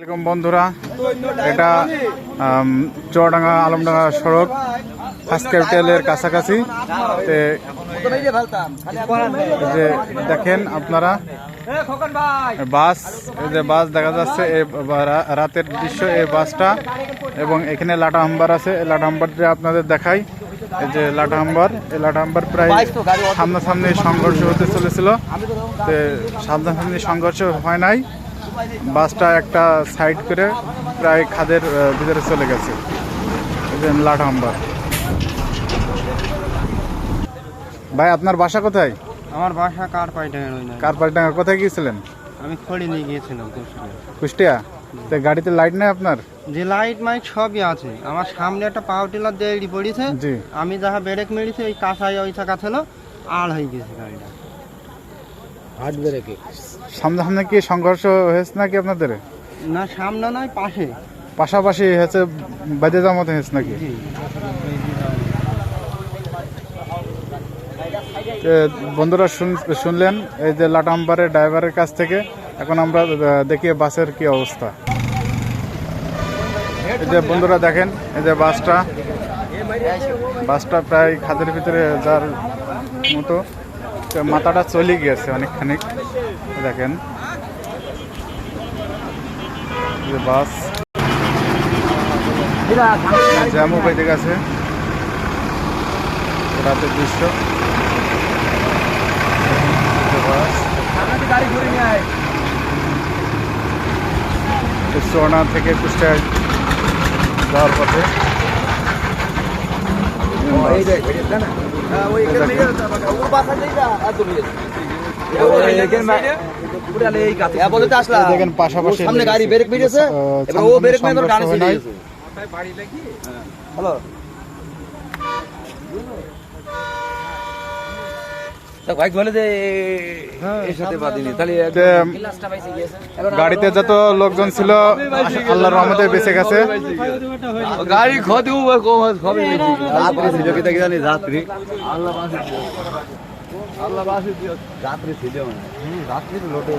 আসসালামাইকুম বন্ধুরা। এটা চুয়াডাঙ্গা আলমডাঙ্গা সড়ক ফার্স্ট ক্যাপিটালের কাছাকাছি। যে দেখেন আপনারা, বাস যে বাস দেখা যাচ্ছে রাতের দৃশ্য এই বাসটা। এবং এখানে লাটা হাম্বার আছে, এই লাটা হাম্বারটা আপনাদের দেখাই, এই যে লাটা হাম্বার, এই লাটা হাম্বার প্রায় সামনাসামনি সংঘর্ষ হতে চলেছিল। সামনাসামনি সংঘর্ষ হয় নাই। বাসটা একটা সাইড করে প্রায় খাদের ভিতরে চলে গেছে। হাম্বার। ভাই আপনার বাসা কোথায়? আমার বাসা কার পাইটাঙ্গা ওই না কোথায় গিয়েছিলেন? আমি খড়ি নিয়ে গিয়েছিলাম কুষ্টিয়া। কুষ্টিয়া? তো গাড়িতে লাইট নেই আপনার? যে লাইট মাইট সবই আছে। আমার সামনে একটা পাওয়ার টিলার দেরি পড়েছে আমি যাহা ব্রেক মেরেছি ওই কাঁসাই ওই থাকা ছিল আর হয়ে গেছে গাড়িটা। সামনে সামনে কি সংঘর্ষ হয়েছে নাকি আপনাদের? না সামনে নয় পাশে। পাশাপাশি হয়েছে বাজে যাওয়ার মতো হয়েছে নাকি? বন্ধুরা শুন- শুনলেন এই যে লাটাম্বারের ড্রাইভারের কাছ থেকে এখন আমরা দেখি বাসের কি অবস্থা। এই যে বন্ধুরা দেখেন এই যে বাসটা বাসটা প্রায় খাদের ভিতরে যার মতো। মাথাটা চলে গিয়েছে অনেকখানি দেখেন। বাস। জ্যামও বেঁধে গেছে রাতের দৃশ্য। চোনা থেকে কুষ্টিয়া যাওয়ার পথে। দেখেন পাশাপাশি সামনে গাড়ি ব্রেক মেরেছে ও ব্রেক মেরে ডানে হয়। হ্যালো? গাড়িতে যত লোকজন ছিল আল্লাহর রহমতে বেঁচে গেছে। গাড়ি ক্ষতি কম রাত্রি কি দেখি জানি রাত্রি। আল্লাহ আল্লাহ রাত্রি ছিল রাত্রি লোটে